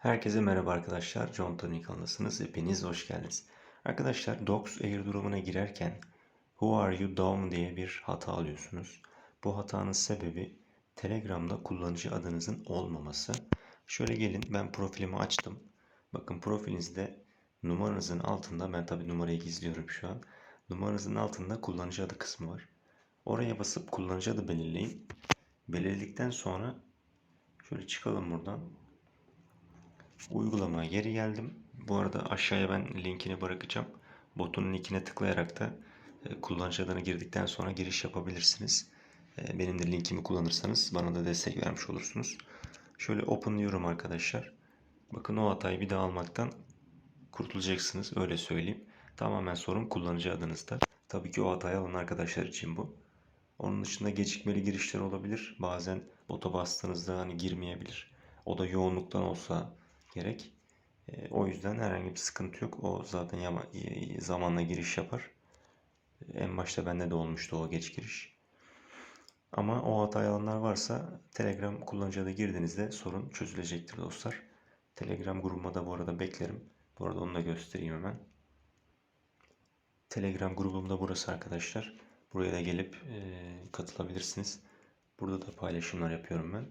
Herkese merhaba arkadaşlar. John Tony kanalındasınız. Hepiniz hoş geldiniz. Arkadaşlar Docs airdrop'una girerken Who are you down diye bir hata alıyorsunuz. Bu hatanın sebebi Telegram'da kullanıcı adınızın olmaması. Şöyle gelin ben profilimi açtım. Bakın profilinizde numaranızın altında ben tabi numarayı gizliyorum şu an. Numaranızın altında kullanıcı adı kısmı var. Oraya basıp kullanıcı adı belirleyin. Belirledikten sonra şöyle çıkalım buradan. Uygulamaya geri geldim. Bu arada aşağıya ben linkini bırakacağım. Botun linkine tıklayarak da e, kullanıcı adını girdikten sonra giriş yapabilirsiniz. E, Benim de linkimi kullanırsanız bana da destek vermiş olursunuz. Şöyle open diyorum arkadaşlar. Bakın o hatayı bir daha almaktan kurtulacaksınız. Öyle söyleyeyim. Tamamen sorun kullanıcı adınızda. Tabii ki o hatayı alan arkadaşlar için bu. Onun dışında gecikmeli girişler olabilir. Bazen bota bastığınızda hani girmeyebilir. O da yoğunluktan olsa gerek. E, o yüzden herhangi bir sıkıntı yok. O zaten e, zamanla giriş yapar. En başta bende de olmuştu o geç giriş. Ama o hatayı alanlar varsa Telegram kullanıcı girdiğinizde sorun çözülecektir dostlar. Telegram grubuma da bu arada beklerim. Bu arada onu da göstereyim hemen. Telegram grubumda burası arkadaşlar. Buraya da gelip e, katılabilirsiniz. Burada da paylaşımlar yapıyorum ben.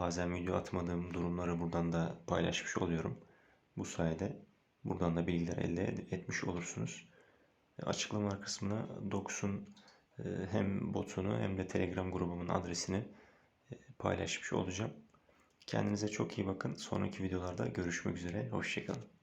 Bazen video atmadığım durumları buradan da paylaşmış oluyorum. Bu sayede buradan da bilgiler elde etmiş olursunuz. E, Açıklamalar kısmına Docs'un e, hem botunu hem de Telegram grubumun adresini e, paylaşmış olacağım. Kendinize çok iyi bakın. Sonraki videolarda görüşmek üzere. Hoşçakalın.